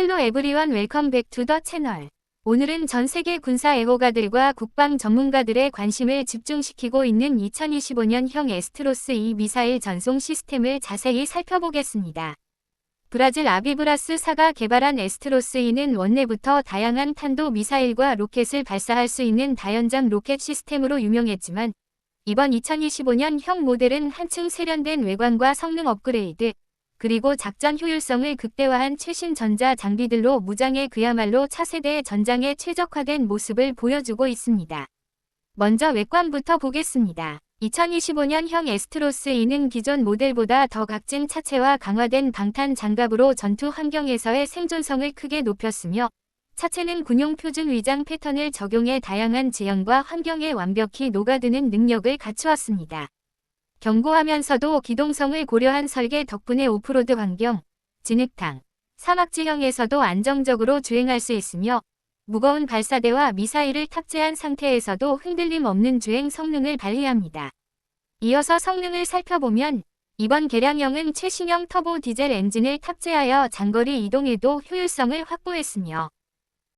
헬로 에브리원 웰컴 백 투 더 채널. 오늘은 전 세계 군사 애호가들과 국방 전문가들의 관심을 집중시키고 있는 2025년형 에스트로스 2 미사일 전송 시스템을 자세히 살펴보겠습니다. 브라질 아비브라스 사가 개발한 에스트로스 2는 원내부터 다양한 탄도 미사일과 로켓을 발사할 수 있는 다연장 로켓 시스템으로 유명했지만 이번 2025년형 모델은 한층 세련된 외관과 성능 업그레이드, 그리고 작전 효율성을 극대화한 최신 전자 장비들로 무장에 그야말로 차세대 전장에 최적화된 모습을 보여주고 있습니다. 먼저 외관부터 보겠습니다. 2025년형 에스트로스 2는 기존 모델보다 더 각진 차체와 강화된 방탄 장갑으로 전투 환경에서의 생존성을 크게 높였으며 차체는 군용 표준 위장 패턴을 적용해 다양한 지형과 환경에 완벽히 녹아드는 능력을 갖추었습니다. 견고하면서도 기동성을 고려한 설계 덕분에 오프로드 환경, 진흙탕, 사막 지형에서도 안정적으로 주행할 수 있으며 무거운 발사대와 미사일을 탑재한 상태에서도 흔들림 없는 주행 성능을 발휘합니다. 이어서 성능을 살펴보면 이번 개량형은 최신형 터보 디젤 엔진을 탑재하여 장거리 이동에도 효율성을 확보했으며